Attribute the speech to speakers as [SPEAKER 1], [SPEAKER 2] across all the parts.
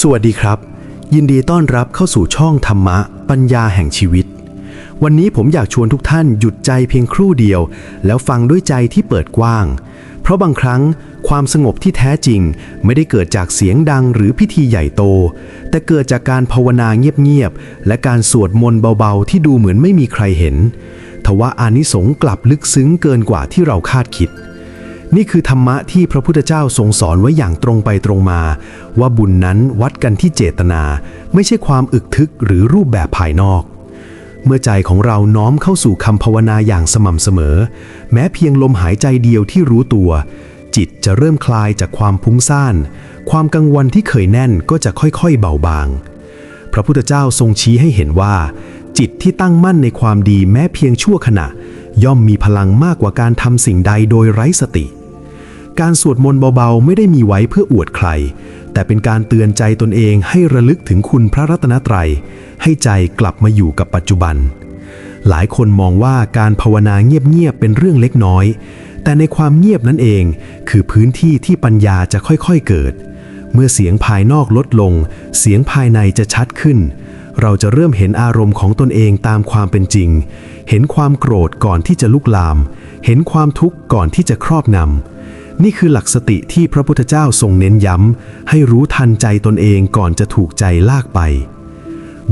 [SPEAKER 1] สวัสดีครับ ยินดีต้อนรับเข้าสู่ช่องธรรมะ ปัญญาแห่งชีวิต วันนี้ผมอยากชวนทุกท่านหยุดใจเพียงครู่เดียว แล้วฟังด้วยใจที่เปิดกว้าง เพราะบางครั้งความสงบที่แท้จริงไม่ได้เกิดจากเสียงดังหรือพิธีใหญ่โต แต่เกิดจากการภาวนาเงียบๆและการสวดมนต์เบาๆ ที่ดูเหมือนไม่มีใครเห็นทว่าอานิสงส์กลับลึกซึ้งเกินกว่าที่เราคาดคิด นี่คือธรรมะที่พระพุทธเจ้าทรงสอนไว้อย่างตรงไปตรงมา ว่าบุญนั้นวัดกันที่เจตนา ไม่ใช่ความอึกทึกหรือรูปแบบภายนอก เมื่อใจของเราน้อมเข้าสู่คำภาวนาอย่างสม่ำเสมอ แม้เพียงลมหายใจเดียวที่รู้ตัว จิตจะเริ่มคลายจากความพุ้งซ่าน ความกังวลที่เคยแน่นก็จะค่อยๆเบาบาง พระพุทธเจ้าทรงชี้ให้เห็นว่า จิตที่ตั้งมั่นในความดีแม้เพียงชั่วขณะย่อมมีพลังมากกว่าการทำสิ่งใดโดยไร้สติ การสวดมนต์เบาๆ ไม่ได้มีไว้เพื่ออวดใคร แต่เป็นการเตือนใจตนเองให้ระลึกถึงคุณพระรัตนตรัย ให้ใจกลับมาอยู่กับปัจจุบัน หลายคนมองว่าการภาวนาเงียบๆเป็นเรื่องเล็กน้อย แต่ในความเงียบนั่นเองคือพื้นที่ที่ปัญญาจะค่อยๆเกิด เมื่อเสียงภายนอกลดลง เสียงภายในจะชัดขึ้น เราจะเริ่มเห็นอารมณ์ของตนเองตามความเป็นจริง เห็นความโกรธก่อนที่จะลุกลาม เห็นความทุกข์ก่อนที่จะครอบงำ นี่คือหลักสติที่พระพุทธเจ้าทรงเน้นย้ำ ให้รู้ทันใจตนเองก่อนจะถูกใจลากไป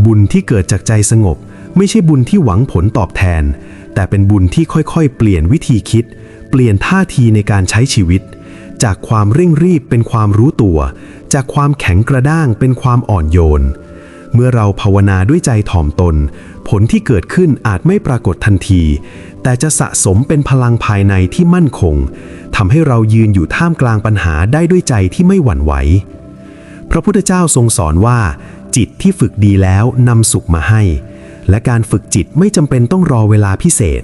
[SPEAKER 1] บุญที่เกิดจากใจสงบ ไม่ใช่บุญที่หวังผลตอบแทน แต่เป็นบุญที่ค่อยๆ เปลี่ยนวิธีคิด เปลี่ยนท่าทีในการใช้ชีวิต จากความเร่งรีบเป็นความรู้ตัว จากความแข็งกระด้างเป็นความอ่อนโยน เมื่อเราภาวนาด้วยใจถ่อมตน ผลที่เกิดขึ้นอาจไม่ปรากฏทันที แต่จะสะสมเป็นพลังภายในที่มั่นคงทำให้เรายืนอยู่ท่ามกลางปัญหาได้ด้วยใจที่ไม่หวั่นไหว พระพุทธเจ้าทรงสอนว่า จิตที่ฝึกดีแล้วนำสุขมาให้ และการฝึกจิตไม่จำเป็นต้องรอเวลาพิเศษ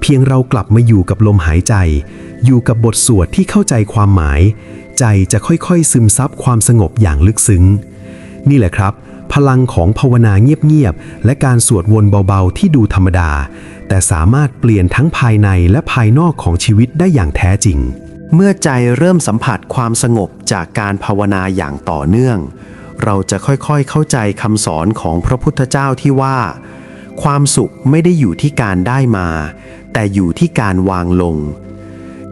[SPEAKER 1] เพียงเรากลับมาอยู่กับลมหายใจ อยู่กับบทสวดที่เข้าใจความหมาย ใจจะค่อยๆซึมซับความสงบอย่างลึกซึ้ง นี่แหละครับ พลังของภาวนาเงียบๆ และการสวดวนเบาๆ ที่ดูธรรมดา แต่สามารถเปลี่ยนทั้งภายในและภายนอกของชีวิตได้อย่างแท้จริง
[SPEAKER 2] เมื่อใจเริ่มสัมผัสความสงบจากการภาวนาอย่างต่อเนื่อง เราจะค่อยๆเข้าใจคำสอนของพระพุทธเจ้าที่ว่า ความสุขไม่ได้อยู่ที่การได้มา แต่อยู่ที่การวางลง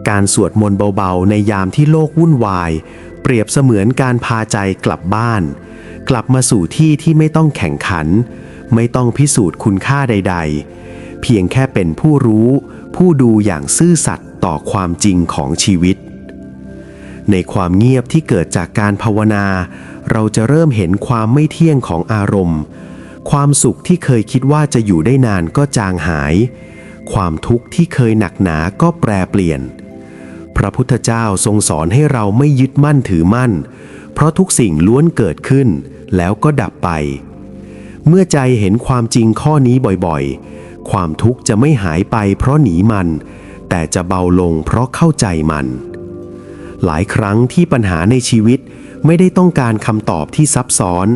[SPEAKER 2] การสวดมนต์เบาๆ ในยามที่โลกวุ่นวาย เปรียบเสมือนการพาใจกลับบ้าน กลับมาสู่ที่ที่ไม่ต้องแข่งขัน ไม่ต้องพิสูจน์คุณค่าใด ๆ เพียงแค่เป็นผู้รู้ ผู้ดูอย่างซื่อสัตย์ต่อความจริงของชีวิต ในความเงียบที่เกิดจากการภาวนา เราจะเริ่มเห็นความไม่เที่ยงของอารมณ์ ความสุขที่เคยคิดว่าจะอยู่ได้นานก็จางหาย ความทุกข์ที่เคยหนักหนาก็แปรเปลี่ยน พระพุทธเจ้าทรงสอนให้เราไม่ยึดมั่นถือมั่น เพราะทุกสิ่งล้วนเกิดขึ้น แล้วก็ดับไป เมื่อใจเห็นความจริงข้อนี้บ่อยๆ ความทุกข์จะไม่หายไปเพราะหนีมัน แต่จะเบาลงเพราะเข้าใจมัน หลายครั้งที่ปัญหาในชีวิตไม่ได้ต้องการคำตอบที่ซับซ้อน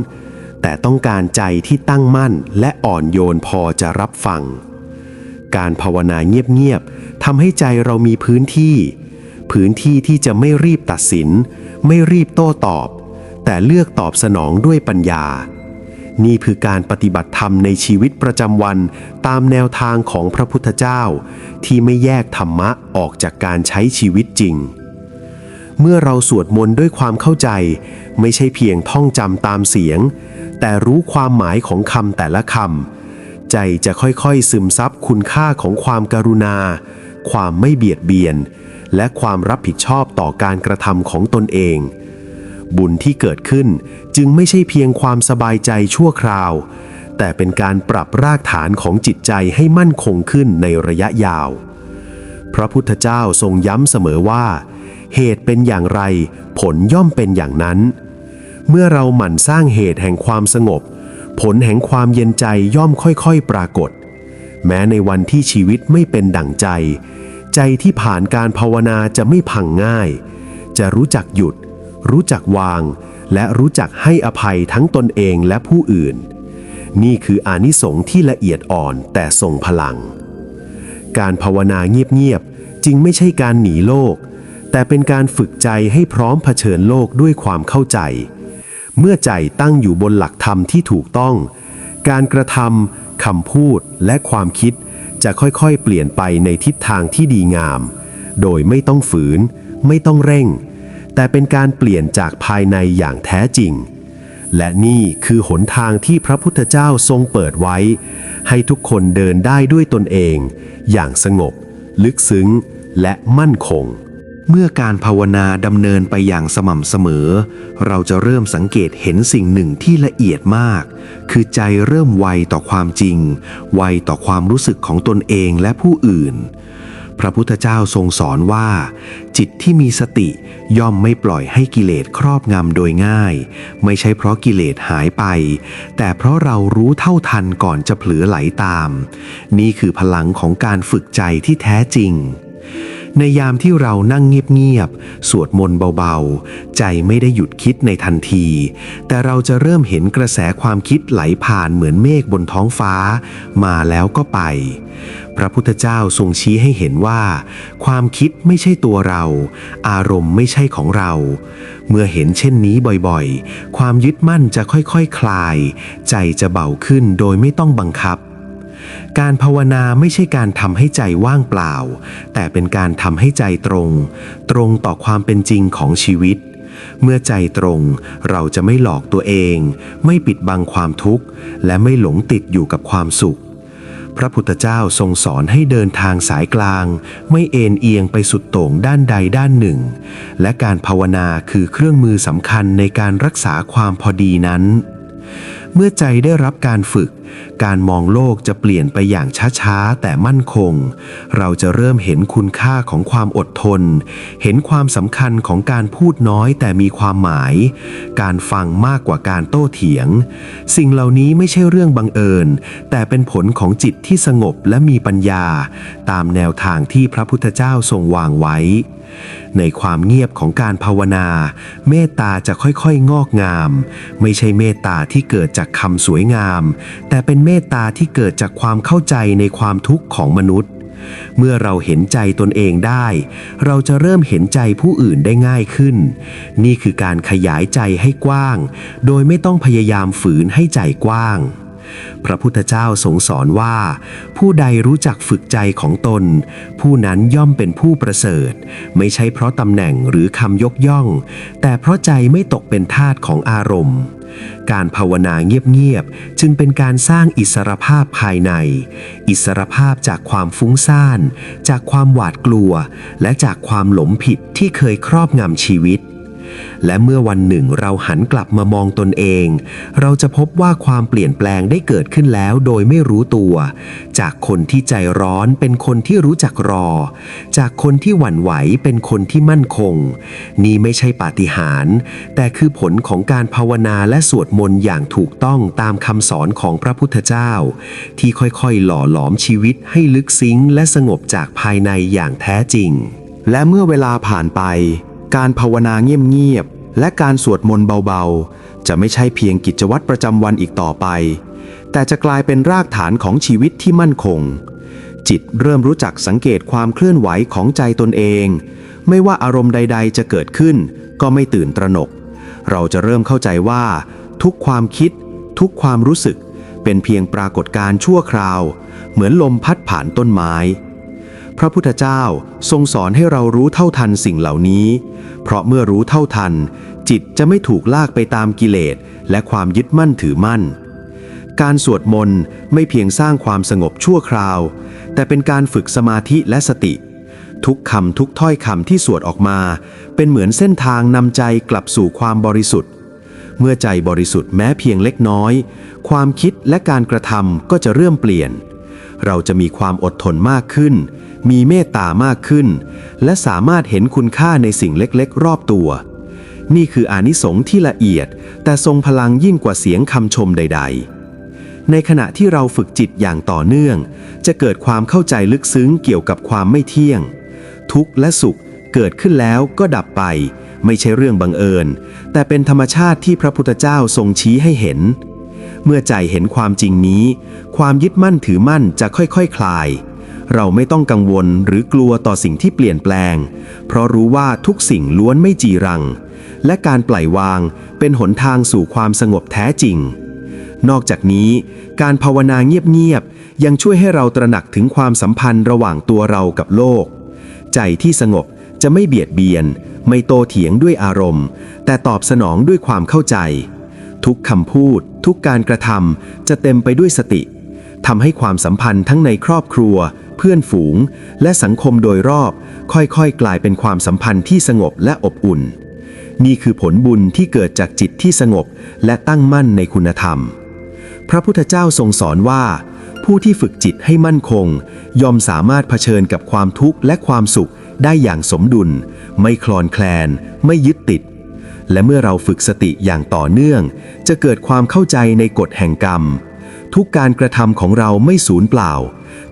[SPEAKER 2] แต่ต้องการใจที่ตั้งมั่นและอ่อนโยนพอจะรับฟัง การภาวนาเงียบๆทำให้ใจเรามีพื้นที่ พื้นที่ที่จะไม่รีบตัดสิน ไม่รีบโต้ตอบ แต่เลือกตอบสนองด้วยปัญญา นี่คือการปฏิบัติธรรมในชีวิตประจำวันตามแนวทางของพระพุทธเจ้า ที่ไม่แยกธรรมะออกจากการใช้ชีวิตจริง เมื่อเราสวดมนต์ด้วยความเข้าใจ ไม่ใช่เพียงท่องจำตามเสียง แต่รู้ความหมายของคำแต่ละคำใจจะค่อยๆซึมซับคุณค่าของความการุณา ความไม่เบียดเบียน และความรับผิดชอบต่อการกระทำของตนเอง บุญที่เกิดขึ้นจึงไม่ใช่เพียงความสบายใจชั่วคราว แต่เป็นการปรับรากฐานของจิตใจให้มั่นคงขึ้นในระยะยาว พระพุทธเจ้าทรงย้ำเสมอว่า เหตุเป็นอย่างไร ผลย่อมเป็นอย่างนั้น เมื่อเราหมั่นสร้างเหตุแห่งความสงบ ผลแห่งความเย็นใจย่อมค่อยๆ ปรากฏ แม้ในวันที่ชีวิตไม่เป็นดั่งใจ ใจที่ผ่านการภาวนาจะไม่พังง่าย จะรู้จักหยุด รู้จักวาง และรู้จักให้อภัยทั้งตนเองและผู้อื่น นี่คืออานิสงส์ที่ละเอียดอ่อนแต่ทรงพลัง การภาวนาเงียบๆจึงไม่ใช่การหนีโลก แต่เป็นการฝึกใจให้พร้อมเผชิญโลกด้วยความเข้าใจ เมื่อใจตั้งอยู่บนหลักธรรมที่ถูกต้อง การกระทำคำพูดและความคิด จะค่อยๆ เปลี่ยนไปในทิศทางที่ดีงาม โดยไม่ต้องฝืน ไม่ต้องเร่ง แต่เป็นการเปลี่ยนจากภายในอย่างแท้จริง และนี่คือหนทางที่พระพุทธเจ้าทรงเปิดไว้ ให้ทุกคนเดินได้ด้วยตนเอง อย่างสงบ ลึกซึ้ง และมั่นคง เมื่อการภาวนาดำเนินไปอย่างสม่ำเสมอ เราจะเริ่มสังเกตเห็นสิ่งหนึ่งที่ละเอียดมาก คือใจเริ่มไวต่อความจริง ไวต่อความรู้สึกของตนเองและผู้อื่น พระพุทธเจ้าทรงสอนว่า จิตที่มีสติย่อมไม่ปล่อยให้กิเลสครอบงำโดยง่าย ไม่ใช่เพราะกิเลสหายไป แต่เพราะเรารู้เท่าทันก่อนจะเผลอไหลตาม นี่คือพลังของการฝึกใจที่แท้จริง ในยามที่เรานั่งเงียบๆ สวดมนต์เบาๆ ใจไม่ได้หยุดคิดในทันที แต่เราจะเริ่มเห็นกระแสความคิดไหลผ่านเหมือนเมฆบนท้องฟ้า มาแล้วก็ไป พระพุทธเจ้าทรงชี้ให้เห็นว่า ความคิดไม่ใช่ตัวเรา อารมณ์ไม่ใช่ของเรา เมื่อเห็นเช่นนี้บ่อยๆ ความยึดมั่นจะค่อยๆคคลาย ใจจะเบาขึ้นโดยไม่ต้องบังคับ การภาวนาไม่ใช่การทำให้ใจว่างเปล่า แต่เป็นการทำให้ใจตรง ตรงต่อความเป็นจริงของชีวิต เมื่อใจตรงเราจะไม่หลอกตัวเอง ไม่ปิดบังความทุกข์ และไม่หลงติดอยู่กับความสุข พระพุทธเจ้าทรงสอนให้เดินทางสายกลาง ไม่เอ็นเอียงไปสุดโต่งด้านใดด้านหนึ่ง และการภาวนาคือเครื่องมือสำคัญในการรักษาความพอดีนั้น เมื่อใจได้รับการฝึก การมองโลกจะเปลี่ยนไปอย่างช้าๆ แต่มั่นคง เราจะเริ่มเห็นคุณค่าของความอดทน เห็นความสำคัญของการพูดน้อยแต่มีความหมาย การฟังมากกว่าการโต้เถียง สิ่งเหล่านี้ไม่ใช่เรื่องบังเอิญ แต่เป็นผลของจิตที่สงบและมีปัญญา ตามแนวทางที่พระพุทธเจ้าทรงวางไว้ ในความเงียบของการภาวนา เมตตาจะค่อยๆ งอกงาม ไม่ใช่เมตตาที่เกิดจากคำสวยงาม แต่เป็นเมตตาที่เกิดจากความเข้าใจในความทุกข์ของมนุษย์ เมื่อเราเห็นใจตนเองได้ เราจะเริ่มเห็นใจผู้อื่นได้ง่ายขึ้น นี่คือการขยายใจให้กว้าง โดยไม่ต้องพยายามฝืนให้ใจกว้าง พระพุทธเจ้าทรงสอนว่า ผู้ใดรู้จักฝึกใจของตน ผู้นั้นย่อมเป็นผู้ประเสริฐ ไม่ใช่เพราะตำแหน่งหรือคำยกย่อง แต่เพราะใจไม่ตกเป็นทาสของอารมณ์ การภาวนาเงียบๆจึงเป็นการสร้างอิสรภาพภายใน อิสรภาพจากความฟุ้งซ่าน จากความหวาดกลัว และจากความหลงผิดที่เคยครอบงำชีวิต และเมื่อวันหนึ่งเราหันกลับมามองตนเอง เราจะพบว่าความเปลี่ยนแปลงได้เกิดขึ้นแล้วโดยไม่รู้ตัว จากคนที่ใจร้อนเป็นคนที่รู้จักรอ จากคนที่หวั่นไหวเป็นคนที่มั่นคง นี่ไม่ใช่ปาฏิหาริย์แต่คือผลของการภาวนาและสวดมนต์อย่างถูกต้องตามคำสอนของพระพุทธเจ้า ที่ค่อยๆ หล่อหลอมชีวิตให้ลึกซึ้งและสงบจากภายในอย่างแท้จริง
[SPEAKER 3] และเมื่อเวลาผ่านไป การภาวนาเงียบๆและการสวดมนต์เบาๆ จะไม่ใช่เพียงกิจวัตรประจำวันอีกต่อไป แต่จะกลายเป็นรากฐานของชีวิตที่มั่นคง จิตเริ่มรู้จักสังเกตความเคลื่อนไหวของใจตนเอง ไม่ว่าอารมณ์ใด ๆ จะเกิดขึ้น ก็ไม่ตื่นตระหนก เราจะเริ่มเข้าใจว่า ทุกความคิด ทุกความรู้สึก เป็นเพียงปรากฏการณ์ชั่วคราว เหมือนลมพัดผ่านต้นไม้ พระพุทธเจ้าทรงสอนให้เรารู้เท่าทันสิ่งเหล่านี้ เพราะเมื่อรู้เท่าทัน จิตจะไม่ถูกลากไปตามกิเลสและความยึดมั่นถือมั่น การสวดมนต์ไม่เพียงสร้างความสงบชั่วคราว แต่เป็นการฝึกสมาธิและสติ ทุกคำทุกถ้อยคำที่สวดออกมา เป็นเหมือนเส้นทางนำใจกลับสู่ความบริสุทธิ์ เมื่อใจบริสุทธิ์แม้เพียงเล็กน้อย ความคิดและการกระทำก็จะเริ่มเปลี่ยน เราจะมีความอดทนมากขึ้น มีเมตตามากขึ้น และสามารถเห็นคุณค่าในสิ่งเล็กๆ รอบตัว นี่คืออานิสงส์ที่ละเอียด แต่ทรงพลังยิ่งกว่าเสียงคำชมใด ๆในขณะที่เราฝึกจิตอย่างต่อเนื่อง จะเกิดความเข้าใจลึกซึ้งเกี่ยวกับความไม่เที่ยง ทุกข์และสุขเกิดขึ้นแล้วก็ดับไป ไม่ใช่เรื่องบังเอิญ แต่เป็นธรรมชาติที่พระพุทธเจ้าทรงชี้ให้เห็น เมื่อใจเห็นความจริงนี้ ความยึดมั่นถือมั่นจะค่อยๆคคลาย เราไม่ต้องกังวลหรือกลัวต่อสิ่งที่เปลี่ยนแปลง เพราะรู้ว่าทุกสิ่งล้วนไม่จีรัง และการปล่อยวางเป็นหนทางสู่ความสงบแท้จริง นอกจากนี้ การภาวนาเงียบๆยังช่วยให้เราตระหนักถึงความสัมพันธ์ระหว่างตัวเรากับโลก ใจที่สงบจะไม่เบียดเบียน ไม่โตเถียงด้วยอารมณ์ แต่ตอบสนองด้วยความเข้าใจ ทุกคำพูด ทุกการกระทำจะเต็มไปด้วยสติทำให้ความสัมพันธ์ทั้งในครอบครัว เพื่อนฝูง และสังคมโดยรอบ ค่อยๆ กลายเป็นความสัมพันธ์ที่สงบและอบอุ่น นี่คือผลบุญที่เกิดจากจิตที่สงบและตั้งมั่นในคุณธรรม พระพุทธเจ้าทรงสอนว่า ผู้ที่ฝึกจิตให้มั่นคง ยอมสามารถเผชิญกับความทุกข์และความสุขได้อย่างสมดุล ไม่คลอนแคลน ไม่ยึดติด และเมื่อเราฝึกสติอย่างต่อเนื่อง จะเกิดความเข้าใจในกฎแห่งกรรม ทุกการกระทำของเราไม่สูญเปล่า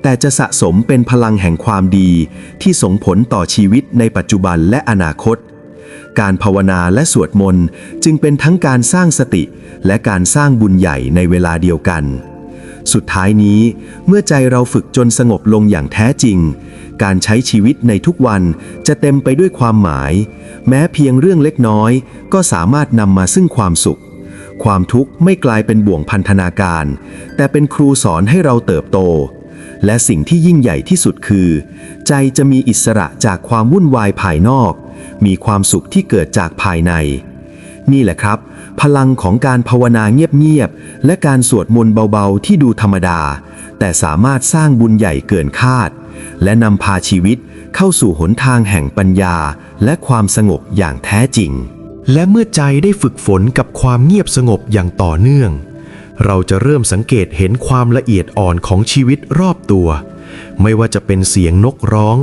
[SPEAKER 3] แต่จะสะสมเป็นพลังแห่งความดี ที่ส่งผลต่อชีวิตในปัจจุบันและอนาคต การภาวนาและสวดมนต์จึงเป็นทั้งการสร้างสติ และการสร้างบุญใหญ่ในเวลาเดียวกัน สุดท้ายนี้ เมื่อใจเราฝึกจนสงบลงอย่างแท้จริง การใช้ชีวิตในทุกวันจะเต็มไปด้วยความหมาย แม้เพียงเรื่องเล็กน้อย ก็สามารถนำมาซึ่งความสุข ความทุกข์ไม่กลายเป็นบ่วงพันธนาการ แต่เป็นครูสอนให้เราเติบโต และสิ่งที่ยิ่งใหญ่ที่สุดคือ ใจจะมีอิสระจากความวุ่นวายภายนอก มีความสุขที่เกิดจากภายใน นี่แหละครับ พลังของการภาวนาเงียบๆ และการสวดมนต์เบาๆ ที่ดูธรรมดา แต่สามารถสร้างบุญใหญ่เกินคาด และนำพาชีวิตเข้าสู่หนทางแห่งปัญญา และความสงบอย่างแท้จริง
[SPEAKER 1] และเมื่อใจได้ฝึกฝนกับความเงียบสงบอย่างต่อเนื่อง เราจะเริ่มสังเกตเห็นความละเอียดอ่อนของชีวิตรอบตัว ไม่ว่าจะเป็นเสียงนกร้อง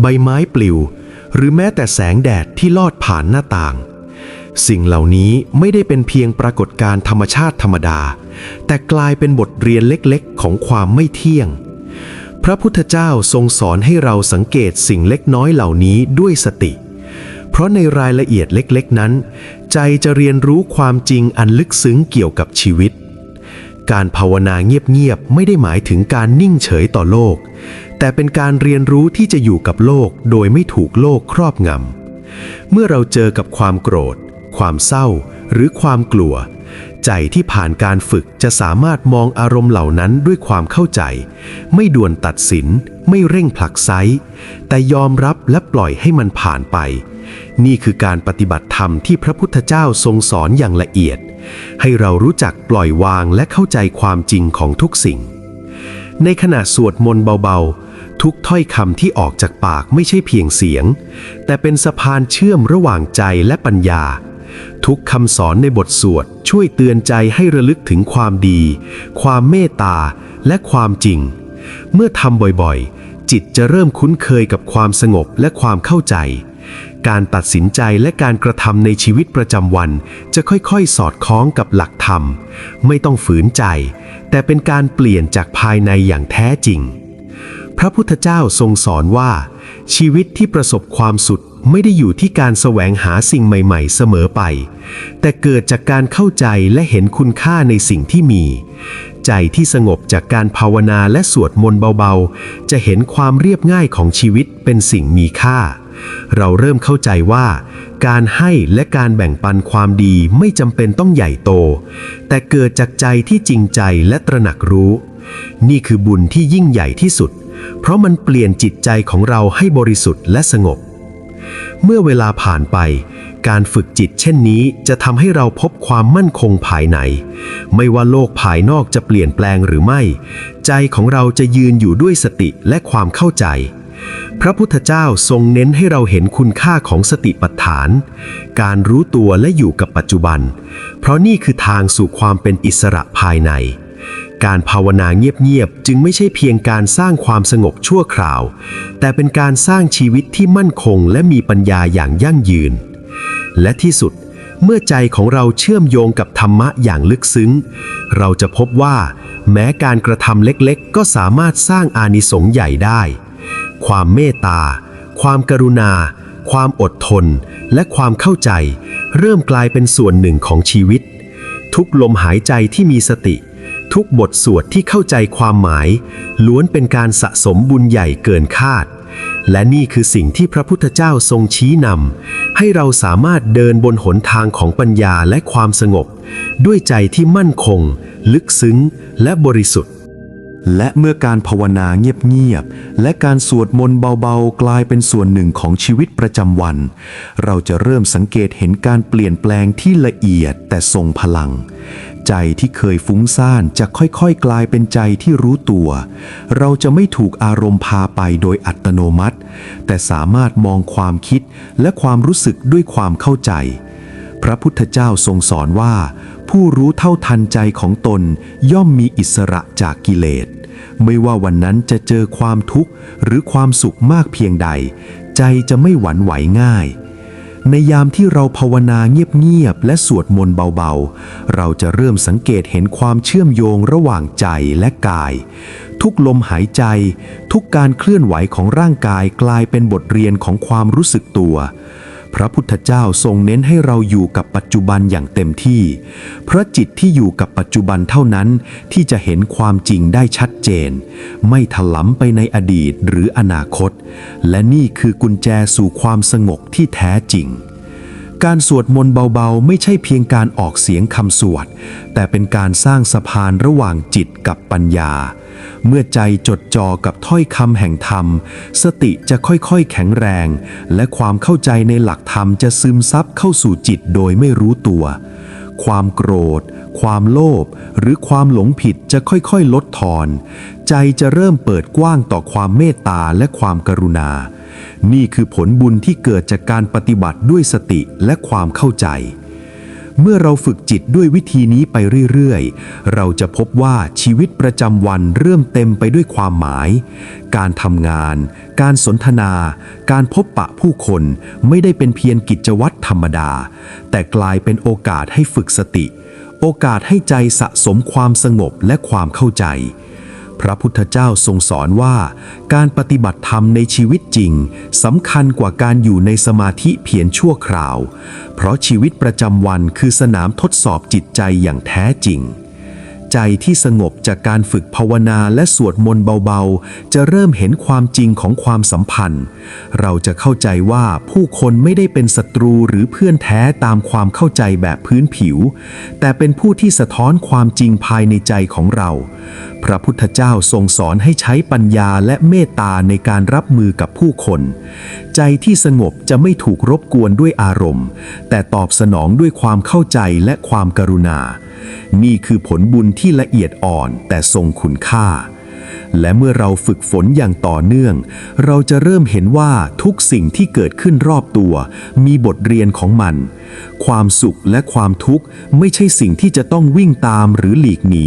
[SPEAKER 1] ใบไม้ปลิว หรือแม้แต่แสงแดดที่ลอดผ่านหน้าต่าง สิ่งเหล่านี้ไม่ได้เป็นเพียงปรากฏการธรรมชาติธรรมดา แต่กลายเป็นบทเรียนเล็กๆ ของความไม่เที่ยง พระพุทธเจ้าทรงสอนให้เราสังเกตสิ่งเล็กน้อยเหล่านี้ด้วยสติ เพราะในรายละเอียดเล็กๆนั้น ใจจะเรียนรู้ความจริงอันลึกซึ้งเกี่ยวกับชีวิต การภาวนาเงียบๆไม่ได้หมายถึงการนิ่งเฉยต่อโลก แต่เป็นการเรียนรู้ที่จะอยู่กับโลกโดยไม่ถูกโลกครอบงำเมื่อเราเจอกับความโกรธ ความเศร้า หรือความกลัว ใจที่ผ่านการฝึกจะสามารถมองอารมณ์เหล่านั้นด้วยความเข้าใจ ไม่ด่วนตัดสิน ไม่เร่งผลักไซแต่ยอมรับและปล่อยให้มันผ่านไป นี่คือการปฏิบัติธรรมที่พระพุทธเจ้าทรงสอนอย่างละเอียด ให้เรารู้จักปล่อยวางและเข้าใจความจริงของทุกสิ่ง ในขณะสวดมนต์เบาๆทุกถ้อยคำที่ออกจากปากไม่ใช่เพียงเสียง แต่เป็นสะพานเชื่อมระหว่างใจและปัญญา ทุกคำสอนในบทสวดช่วยเตือนใจให้ระลึกถึงความดี ความเมตตา และความจริง เมื่อทำบ่อยๆ จิตจะเริ่มคุ้นเคยกับความสงบและความเข้าใจ การตัดสินใจและการกระทำในชีวิตประจำวัน จะค่อยๆ สอดคล้องกับหลักธรรม ไม่ต้องฝืนใจ แต่เป็นการเปลี่ยนจากภายในอย่างแท้จริง พระพุทธเจ้าทรงสอนว่า ชีวิตที่ประสบความสุข ไม่ได้อยู่ที่การแสวงหาสิ่งใหม่ๆ เสมอไป แต่เกิดจากการเข้าใจและเห็นคุณค่าในสิ่งที่มี ใจที่สงบจากการภาวนาและสวดมนต์เบาๆ จะเห็นความเรียบง่ายของชีวิตเป็นสิ่งมีค่า เราเริ่มเข้าใจว่า การให้และการแบ่งปันความดีไม่จำเป็นต้องใหญ่โต แต่เกิดจากใจที่จริงใจและตระหนักรู้ นี่คือบุญที่ยิ่งใหญ่ที่สุด เพราะมันเปลี่ยนจิตใจของเราให้บริสุทธิ์และสงบ เมื่อเวลาผ่านไป การฝึกจิตเช่นนี้จะทำให้เราพบความมั่นคงภายใน ไม่ว่าโลกภายนอกจะเปลี่ยนแปลงหรือไม่ ใจของเราจะยืนอยู่ด้วยสติและความเข้าใจ พระพุทธเจ้าทรงเน้นให้เราเห็นคุณค่าของสติปัฏฐาน การรู้ตัวและอยู่กับปัจจุบัน เพราะนี่คือทางสู่ความเป็นอิสระภายใน การภาวนาเงียบๆจึงไม่ใช่เพียงการสร้างความสงบชั่วคราว แต่เป็นการสร้างชีวิตที่มั่นคงและมีปัญญาอย่างยั่งยืน และที่สุดเมื่อใจของเราเชื่อมโยงกับธรรมะอย่างลึกซึ้ง เราจะพบว่า แม้การกระทำเล็กๆ ก็สามารถสร้างอานิสงส์ใหญ่ได้ ความเมตตา ความกรุณา ความอดทน และความเข้าใจ เริ่มกลายเป็นส่วนหนึ่งของชีวิต ทุกลมหายใจที่มีสติ ทุกบทสวดที่เข้าใจความหมาย ล้วนเป็นการสะสมบุญใหญ่เกินคาด และนี่คือสิ่งที่พระพุทธเจ้าทรงชี้นำให้เราสามารถเดินบนหนทางของปัญญาและความสงบ ด้วยใจที่มั่นคง ลึกซึ้ง และบริสุทธิ์
[SPEAKER 3] และเมื่อการภาวนาเงียบๆ และการสวดมนต์เบาๆ กลายเป็นส่วนหนึ่งของชีวิตประจำวัน เราจะเริ่มสังเกตเห็นการเปลี่ยนแปลงที่ละเอียดแต่ทรงพลัง ใจที่เคยฟุ้งซ่านจะค่อยๆ กลายเป็นใจที่รู้ตัว เราจะไม่ถูกอารมณ์พาไปโดยอัตโนมัติ แต่สามารถมองความคิดและความรู้สึกด้วยความเข้าใจ พระพุทธเจ้าทรงสอนว่า ผู้รู้เท่าทันใจของตนย่อมมีอิสระจากกิเลส ไม่ว่าวันนั้นจะเจอความทุกข์หรือความสุขมากเพียงใด ใจจะไม่หวั่นไหวง่าย ในยามที่เราภาวนาเงียบๆและสวดมนต์เบาๆ เราจะเริ่มสังเกตเห็นความเชื่อมโยงระหว่างใจและกาย ทุกลมหายใจ ทุกการเคลื่อนไหวของร่างกายกลายเป็นบทเรียนของความรู้สึกตัว พระพุทธเจ้าทรงเน้นให้เราอยู่กับปัจจุบันอย่างเต็มที่ เพราะจิตที่อยู่กับปัจจุบันเท่านั้นที่จะเห็นความจริงได้ชัดเจน ไม่ถลำไปในอดีตหรืออนาคต และนี่คือกุญแจสู่ความสงบที่แท้จริง การสวดมนต์เบาๆ ไม่ใช่เพียงการออกเสียงคำสวด แต่เป็นการสร้างสะพานระหว่างจิตกับปัญญา เมื่อใจจดจ่อกับถ้อยคำแห่งธรรม สติจะค่อยๆแข็งแรง และความเข้าใจในหลักธรรมจะซึมซับเข้าสู่จิตโดยไม่รู้ตัว ความโกรธ ความโลภหรือความหลงผิดจะค่อยๆ ลดทอน ใจจะเริ่มเปิดกว้างต่อความเมตตาและความกรุณา นี่คือผลบุญที่เกิดจากการปฏิบัติด้วยสติและความเข้าใจ เมื่อเราฝึกจิตด้วยวิธีนี้ไปเรื่อยๆ เราจะพบว่าชีวิตประจำวันเริ่มเต็มไปด้วยความหมาย การทำงาน การสนทนา การพบปะผู้คนไม่ได้เป็นเพียงกิจวัตรธรรมดา แต่กลายเป็นโอกาสให้ฝึกสติ โอกาสให้ใจสะสมความสงบและความเข้าใจ พระพุทธเจ้าทรงสอนว่า การปฏิบัติธรรมในชีวิตจริงสำคัญกว่าการอยู่ในสมาธิเพียงชั่วคราว เพราะชีวิตประจำวันคือสนามทดสอบจิตใจอย่างแท้จริง ใจที่สงบจากการฝึกภาวนาและสวดมนต์เบาๆ จะเริ่มเห็นความจริงของความสัมพันธ์ เราจะเข้าใจว่าผู้คนไม่ได้เป็นศัตรูหรือเพื่อนแท้ตามความเข้าใจแบบพื้นผิว แต่เป็นผู้ที่สะท้อนความจริงภายในใจของเรา พระพุทธเจ้าทรงสอนให้ใช้ปัญญาและเมตตาในการรับมือกับผู้คน ใจที่สงบจะไม่ถูกรบกวนด้วยอารมณ์ แต่ตอบสนองด้วยความเข้าใจและความกรุณา นี่คือผลบุญที่ละเอียดอ่อนแต่ทรงคุณค่า และเมื่อเราฝึกฝนอย่างต่อเนื่อง เราจะเริ่มเห็นว่าทุกสิ่งที่เกิดขึ้นรอบตัว มีบทเรียนของมัน ความสุขและความทุกข์ไม่ใช่สิ่งที่จะต้องวิ่งตามหรือหลีกหนี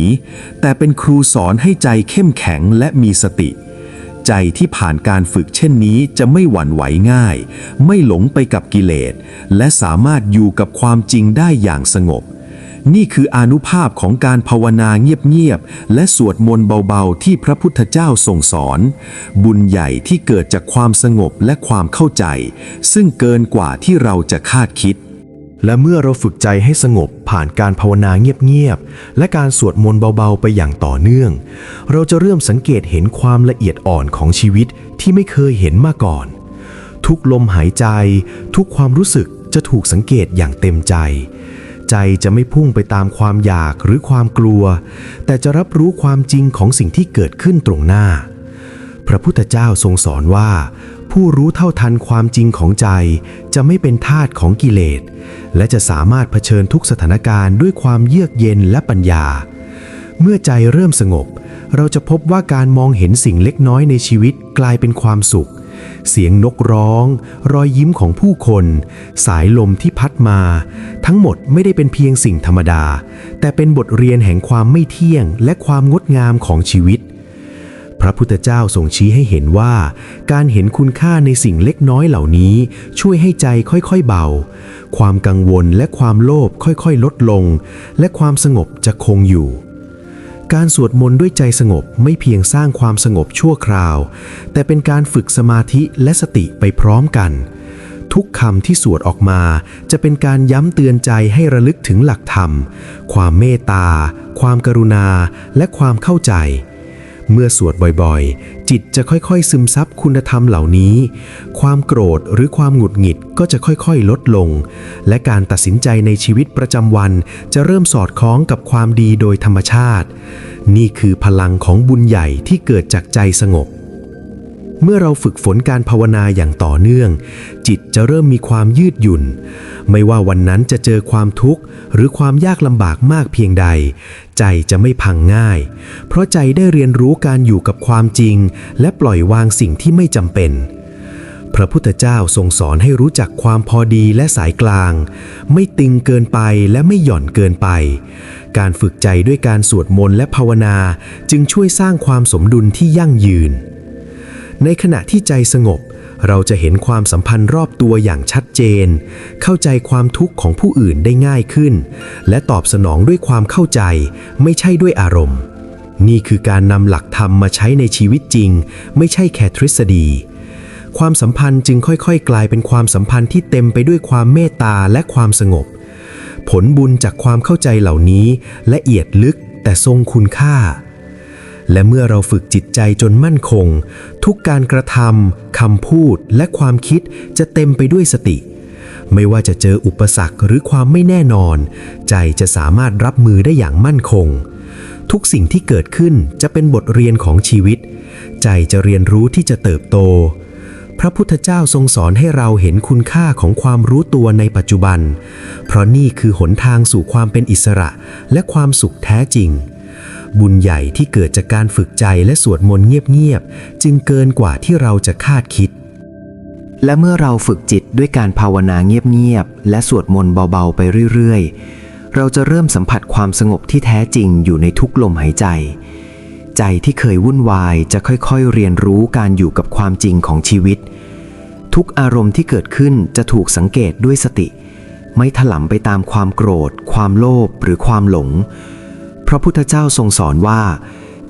[SPEAKER 3] แต่เป็นครูสอนให้ใจเข้มแข็งและมีสติใจที่ผ่านการฝึกเช่นนี้จะไม่หวั่นไหวง่าย ไม่หลงไปกับกิเลส และสามารถอยู่กับความจริงได้อย่างสงบ นี่คืออนุภาพของการภาวนาเงียบๆ และสวดมนต์เบาๆ ที่พระพุทธเจ้าทรงสอน บุญใหญ่ที่เกิดจากความสงบและความเข้าใจ ซึ่งเกินกว่าที่เราจะคาดคิด
[SPEAKER 1] และเมื่อเราฝึกใจให้สงบผ่านการภาวนาเงียบๆ และการสวดมนต์เบาๆ ไปอย่างต่อเนื่อง เราจะเริ่มสังเกตเห็นความละเอียดอ่อนของชีวิตที่ไม่เคยเห็นมาก่อน ทุกลมหายใจ ทุกความรู้สึกจะถูกสังเกตอย่างเต็มใจ ใจจะไม่พุ่งไปตามความอยากหรือความกลัว แต่จะรับรู้ความจริงของสิ่งที่เกิดขึ้นตรงหน้า พระพุทธเจ้าทรงสอนว่า ผู้รู้เท่าทันความจริงของใจ จะไม่เป็นทาสของกิเลส และจะสามารถเผชิญทุกสถานการณ์ด้วยความเยือกเย็นและปัญญา เมื่อใจเริ่มสงบ เราจะพบว่าการมองเห็นสิ่งเล็กน้อยในชีวิตกลายเป็นความสุข เสียงนกร้อง รอยยิ้มของผู้คน สายลมที่พัดมา ทั้งหมดไม่ได้เป็นเพียงสิ่งธรรมดา แต่เป็นบทเรียนแห่งความไม่เที่ยง และความงดงามของชีวิต พระพุทธเจ้าทรงชี้ให้เห็นว่า การเห็นคุณค่าในสิ่งเล็กน้อยเหล่านี้ ช่วยให้ใจค่อยๆเบา ความกังวลและความโลภค่อยๆ ลดลง และความสงบจะคงอยู่ การสวดมนต์ด้วยใจสงบไม่เพียงสร้างความสงบชั่วคราว แต่เป็นการฝึกสมาธิและสติไปพร้อมกัน ทุกคำที่สวดออกมาจะเป็นการย้ำเตือนใจให้ระลึกถึงหลักธรรม ความเมตตา ความกรุณา และความเข้าใจ เมื่อสวดบ่อยๆ จิตจะค่อยๆ ซึมซับคุณธรรมเหล่านี้ ความโกรธหรือความหงุดหงิดก็จะค่อยๆ ลดลง และการตัดสินใจในชีวิตประจำวัน จะเริ่มสอดคล้องกับความดีโดยธรรมชาติ นี่คือพลังของบุญใหญ่ที่เกิดจากใจสงบ เมื่อเราฝึกฝนการภาวนาอย่างต่อเนื่อง จิตจะเริ่มมีความยืดหยุ่น ไม่ว่าวันนั้นจะเจอความทุกข์ หรือความยากลำบากมากเพียงใด ใจจะไม่พังง่าย เพราะใจได้เรียนรู้การอยู่กับความจริง และปล่อยวางสิ่งที่ไม่จำเป็นพระพุทธเจ้าทรงสอนให้รู้จักความพอดีและสายกลาง ไม่ตึงเกินไปและไม่หย่อนเกินไป การฝึกใจด้วยการสวดมนต์และภาวนาจึงช่วยสร้างความสมดุลที่ยั่งยืน ในขณะที่ใจสงบ เราจะเห็นความสัมพันธ์รอบตัวอย่างชัดเจน เข้าใจความทุกข์ของผู้อื่นได้ง่ายขึ้น และตอบสนองด้วยความเข้าใจ ไม่ใช่ด้วยอารมณ์ นี่คือการนำหลักธรรมมาใช้ในชีวิตจริง ไม่ใช่แค่ทฤษฎี ความสัมพันธ์จึงค่อยๆ กลายเป็นความสัมพันธ์ที่เต็มไปด้วยความเมตตาและความสงบ ผลบุญจากความเข้าใจเหล่านี้ละเอียดลึกแต่ทรงคุณค่า และเมื่อเราฝึกจิตใจจนมั่นคง ทุกการกระทำคำพูดและความคิดจะเต็มไปด้วยสติ ไม่ว่าจะเจออุปสรรคหรือความไม่แน่นอน ใจจะสามารถรับมือได้อย่างมั่นคง ทุกสิ่งที่เกิดขึ้นจะเป็นบทเรียนของชีวิต ใจจะเรียนรู้ที่จะเติบโต พระพุทธเจ้าทรงสอนให้เราเห็นคุณค่าของความรู้ตัวในปัจจุบัน เพราะนี่คือหนทางสู่ความเป็นอิสระและความสุขแท้จริง บุญใหญ่ที่เกิดจากการฝึกใจและสวดมนต์เงียบๆจึงเกินกว่าที่เราจะคาดคิด
[SPEAKER 2] และเมื่อเราฝึกจิตด้วยการภาวนาเงียบๆและสวดมนต์เบาๆไปเรื่อยๆ เราจะเริ่มสัมผัสความสงบที่แท้จริงอยู่ในทุกลมหายใจ ใจที่เคยวุ่นวายจะค่อยๆ เรียนรู้การอยู่กับความจริงของชีวิต ทุกอารมณ์ที่เกิดขึ้นจะถูกสังเกตด้วยสติ ไม่ถลำไปตามความโกรธ ความโลภหรือความหลง พระพุทธเจ้าทรงสอนว่า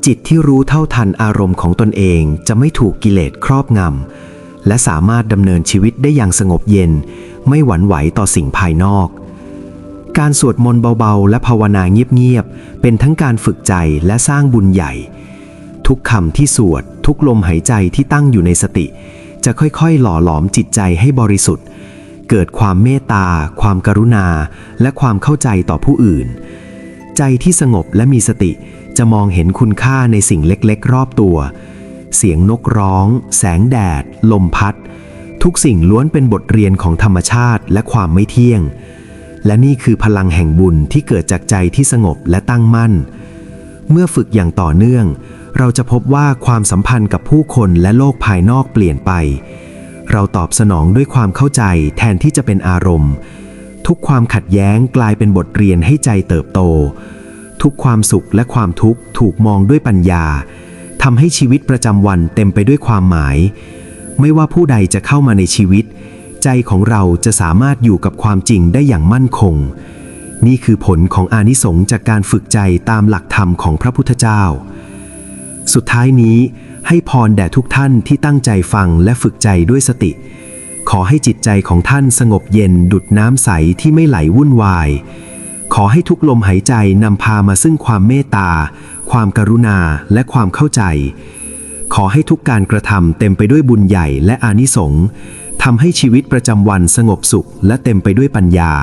[SPEAKER 2] จิตที่รู้เท่าทันอารมณ์ของตนเองจะไม่ถูกกิเลสครอบงำ และสามารถดำเนินชีวิตได้อย่างสงบเย็น ไม่หวั่นไหวต่อสิ่งภายนอก การสวดมนต์เบาๆ และภาวนาเงียบๆ เป็นทั้งการฝึกใจและสร้างบุญใหญ่ ทุกคำที่สวด ทุกลมหายใจที่ตั้งอยู่ในสติ จะค่อยๆ หล่อหลอมจิตใจให้บริสุทธิ์ เกิดความเมตตา ความกรุณา และความเข้าใจต่อผู้อื่น ใจที่สงบและมีสติจะมองเห็นคุณค่าในสิ่งเล็กๆ รอบตัว เสียงนกร้อง แสงแดด ลมพัด ทุกสิ่งล้วนเป็นบทเรียนของธรรมชาติและความไม่เที่ยง และนี่คือพลังแห่งบุญที่เกิดจากใจที่สงบและตั้งมั่น เมื่อฝึกอย่างต่อเนื่อง เราจะพบว่าความสัมพันธ์กับผู้คนและโลกภายนอกเปลี่ยนไป เราตอบสนองด้วยความเข้าใจแทนที่จะเป็นอารมณ์ ทุกความขัดแย้งกลายเป็นบทเรียนให้ใจเติบโต ทุกความสุขและความทุกข์ถูกมองด้วยปัญญาทำให้ชีวิตประจำวันเต็มไปด้วยความหมาย ไม่ว่าผู้ใดจะเข้ามาในชีวิต ใจของเราจะสามารถอยู่กับความจริงได้อย่างมั่นคง นี่คือผลของอานิสงส์จากการฝึกใจตามหลักธรรมของพระพุทธเจ้า สุดท้ายนี้ให้พรแด่ทุกท่านที่ตั้งใจฟังและฝึกใจด้วยสติ ขอให้จิตใจของท่านสงบเย็นดุดน้ำใสที่ไม่ไหลวุ่นวาย ขอให้ทุกลมหายใจนำพามาซึ่งความเมตตา ความกรุณาและความเข้าใจ ขอให้ทุกการกระทำเต็มไปด้วยบุญใหญ่และอานิสงส์ทำให้ชีวิตประจำวันสงบสุขและเต็มไปด้วยปัญญา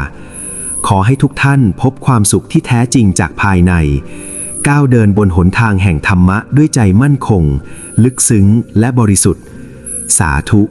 [SPEAKER 2] ขอให้ทุกท่านพบความสุขที่แท้จริงจากภายใน ก้าวเดินบนหนทางแห่งธรรมะด้วยใจมั่นคง ลึกซึ้งและบริสุทธิ์ สาธุ